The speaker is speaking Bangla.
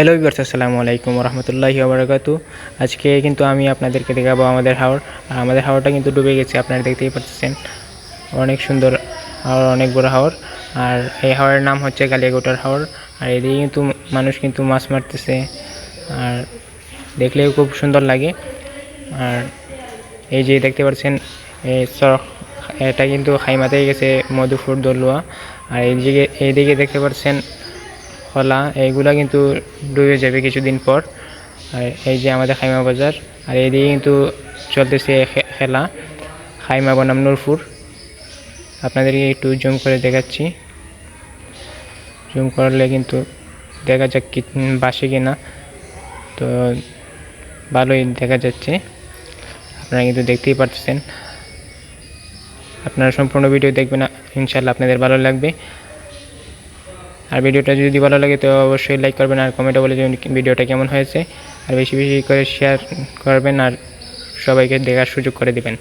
হ্যালো বিবার্স আসসালামু আলাইকুম রহমতুল্লাহি ওবরাকাতু আজকে কিন্তু আমি আপনাদেরকে দেখাবো আমাদের হাওড় আর আমাদের হাওড়টা কিন্তু ডুবে গেছে, আপনারা দেখতেই পাচ্ছেন। অনেক সুন্দর হাওড় অনেক বড় হাওড় আর এই হাওড়ের নাম হচ্ছে কালিয়াগোটার হাওড় আর এদিকে কিন্তু মানুষ কিন্তু মাছ মারতেছে। আর দেখলেও খুব সুন্দর লাগে। আর এই যে দেখতে পাচ্ছেন এটা কিন্তু খাইমাতেই গেছে মধুপুর দলুয়া। আর এইদিকে এইদিকে দেখতে পাচ্ছেন খোলা, এইগুলা কিন্তু ডুবে যাবে কিছুদিন পর। আর এই যে আমাদের খাইমা বাজার, আর এইদিকে কিন্তু চলতেছে খেলা, খাইমা বনাম নূরপুর। আপনাদেরকে একটু জুম করে দেখাচ্ছি। জুম করলে কিন্তু দেখা যাক কি, বাসে কিনা। তো ভালোই দেখা যাচ্ছে। আপনারা কিন্তু দেখতেই পারতেছেন। আপনারা সম্পূর্ণ ভিডিও দেখবেন ইনশাল্লাহ আপনাদের ভালো লাগবে। আর ভিডিওটা যদি ভালো লাগে তো অবশ্যই লাইক করবেন আর কমেন্টে বলে দেবেন ভিডিওটা কেমন হয়েছে। আর বেশি বেশি করে শেয়ার করবেন আর সবাইকে দেখার সুযোগ করে দিবেন।